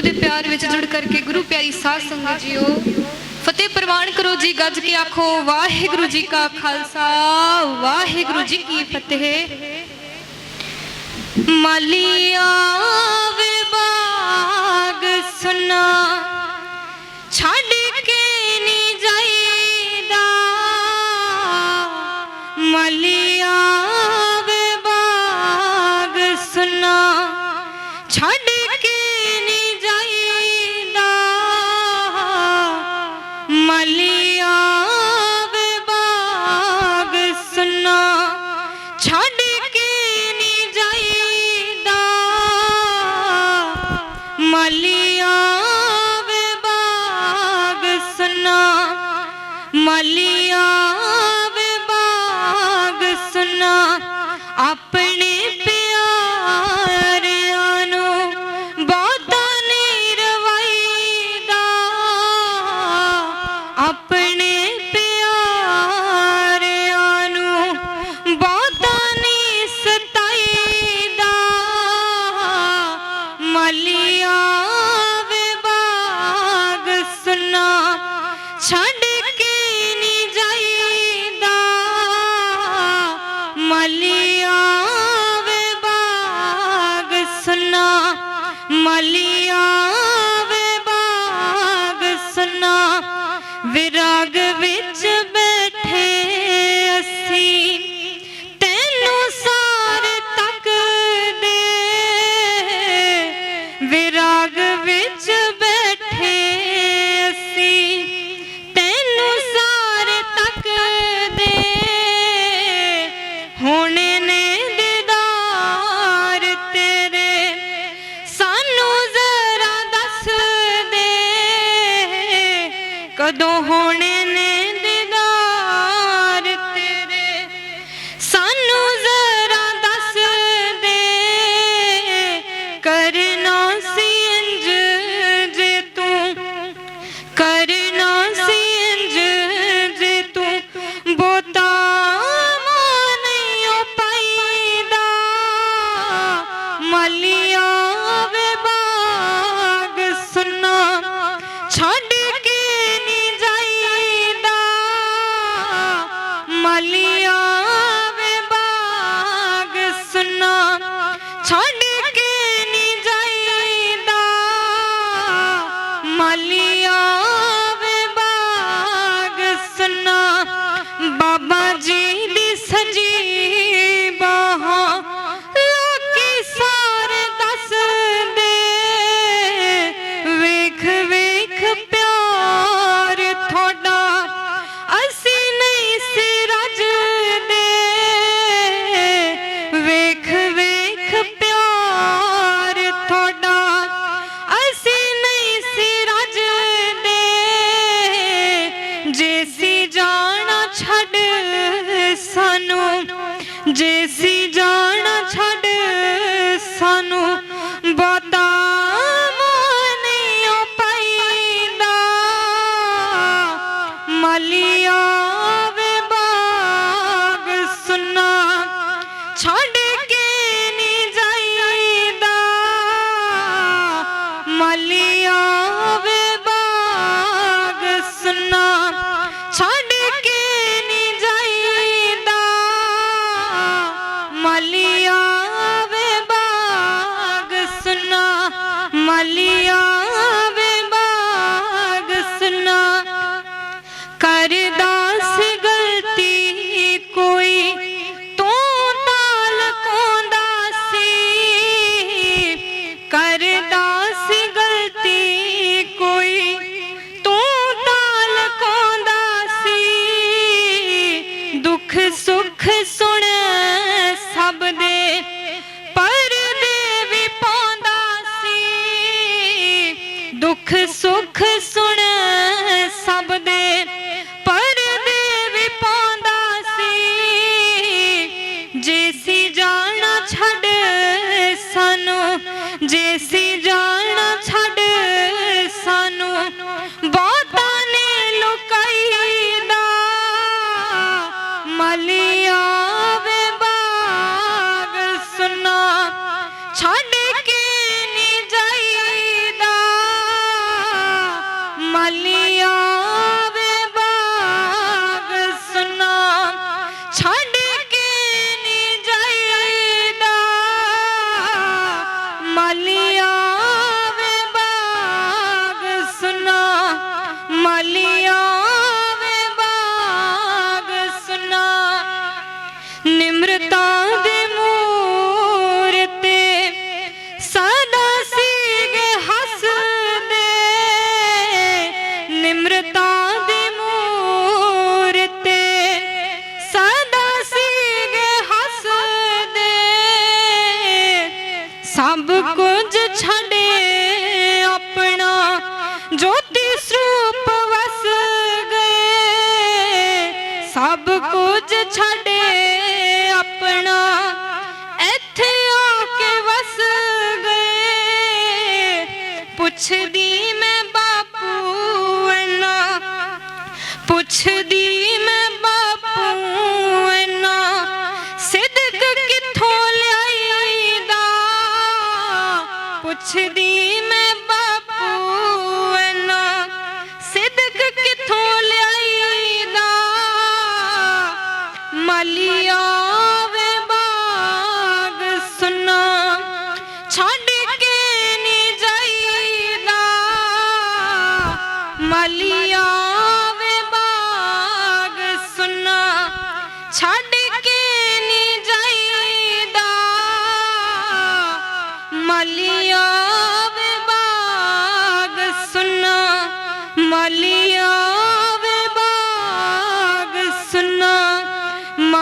ਗੁਰੂ ਦੇ ਪਿਆਰ ਵਿੱਚ ਜੁੜ ਕਰਕੇ ਗੁਰੂ ਪਿਆਰੀ ਸਾਧ ਸੰਗਤ ਜੀਓ, ਫਤਿਹ ਪ੍ਰਵਾਨ ਕਰੋ ਜੀ, ਗੱਜ ਕੇ ਆਖੋ, ਵਾਹਿਗੁਰੂ ਜੀ ਕਾ ਖਾਲਸਾ, ਵਾਹਿਗੁਰੂ ਜੀ ਕੀ ਫਤਿਹ। ਮਾਲੀਆ ਵਿਭਾਗ ਸੁਨਾ, ਛੱਡ ਕੇ ਨਹੀਂ ਜਾਈਦਾ। ਮਾਲੀਆ ਵਿਭਾਗ ਸੁਨਾ, ਛੱਡ ਆਪਣੇ ਪਿਆਰਿਆਂ ਨੂੰ ਬਹੁਤਾ ਨਹੀਂ ਰਵਾਈਦਾ ਆਪਣੇ ਪਿਆਰਿਆਂ ਨੂੰ ਬਹੁਤਾ ਨਹੀਂ ਸਤਾਈਦਾ। ਮਲੀਆ ਵਿਭਾਗ ਸੁਨਾ, ਛੱਡ ਵਿਰਾਗ ਵਿੱਚ ਕਦੋਂ ਹੋਣੇ ਨੇ ਦੀਦਾਰ ਤੇਰੇ, ਸਾਨੂੰ ਜ਼ਰਾ ਦੱਸ ਦੇ। ਕਰਨਾ ਸੀ ਇੰਜ ਜੇ ਤੂੰ, ਕਰਨਾ ਸੀ ਇੰਜ ਜੇ ਤੂੰ। ਬੋਤਾ ਨਹੀਂ ਪਾਈਦਾ, ਮਲੀਆ ਛੱਡ ਮਲੀਆ ਬਾਗ ਸੁਨਾ ਛੱਡ ਕੇ ਨਹੀਂ ਜਾਈਦਾ। ਮਲੀਆ ਬਾਗ ਸੁਨਾ ਮਲੀਆ ਮਲੀਆ ਨਿਮਰਤਾ ਦੇ ਮੂਰਤੇ ਸਦਾ ਸੀਗੇ ਹੱਸਦੇ, ਨਿਮਰਤਾ ਦੇ ਮੂਰਤੇ ਸਦਾ ਸੀਗੇ ਹੱਸਦੇ। ਸਭ ਕੁਝ ਛੱਡੇ ਆਪਣਾ ਜੋਤੀ ਸਰੂਪ ਵਸ ਗਏ। ਸਭ ਕੁਝ ਛੱਡ ਪੁੱਛਦੀ ਮੈਂ ਬਾਪੂ ਨਾ ਪੁੱਛਦੀ ਮੈਂ ਬਾਪੂ ਨਾ ਸਿੱਧਕ ਕਿੱਥੋਂ ਲਿਆਈਦਾ? ਪੁੱਛਦੀ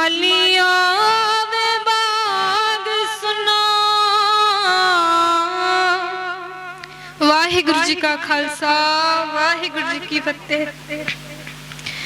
ਮਾਲੀਆ ਵੇ ਬਾਗ ਸੁਨਾ। ਵਾਹਿਗੁਰੂ ਜੀ ਕਾ ਖਾਲਸਾ ਵਾਹਿਗੁਰੂ ਜੀ ਕੀ ਫਤਿਹ।